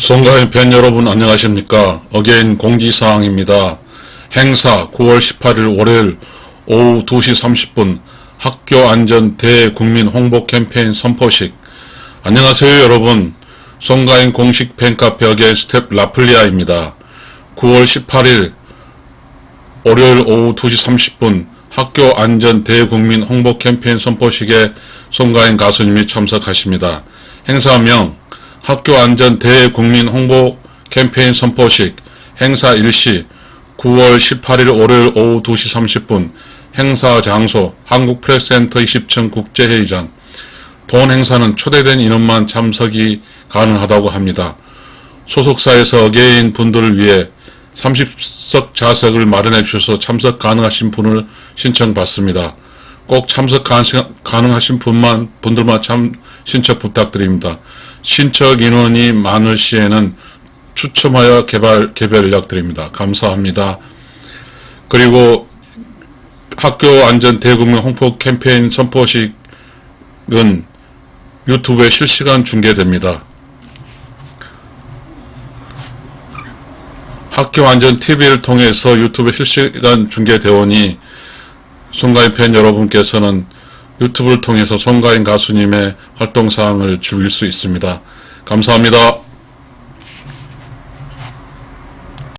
송가인 팬 여러분 안녕하십니까? 어게인 공지사항입니다. 행사 9월 18일 월요일 오후 2시 30분 학교 안전 대국민 홍보 캠페인 선포식. 안녕하세요 여러분. 송가인 공식 팬카페 어게인 스텝 라플리아입니다. 9월 18일 월요일 오후 2시 30분 학교 안전 대국민 홍보 캠페인 선포식에 송가인 가수님이 참석하십니다. 행사명 학교 안전 대국민 홍보 캠페인 선포식 행사 일시 9월 18일 월요일 오후 2시 30분 행사 장소 한국프레스센터 20층 국제회의장 본 행사는 초대된 인원만 참석이 가능하다고 합니다. 소속사에서 어게인 분들을 위해 30석 좌석을 마련해 주셔서 참석 가능하신 분을 신청받습니다. 꼭 참석 가능하신 분만 분들만 참 신청 부탁드립니다. 신청 인원이 많을 시에는 추첨하여 개발 개별 연락드립니다. 감사합니다. 그리고 학교 안전 대국민 홍보 캠페인 선포식은 유튜브에 실시간 중계됩니다. 학교 안전 TV를 통해서 유튜브 실시간 중계되오니 송가인 팬 여러분께서는 유튜브를 통해서 송가인 가수님의 활동사항을 즐길 수 있습니다. 감사합니다.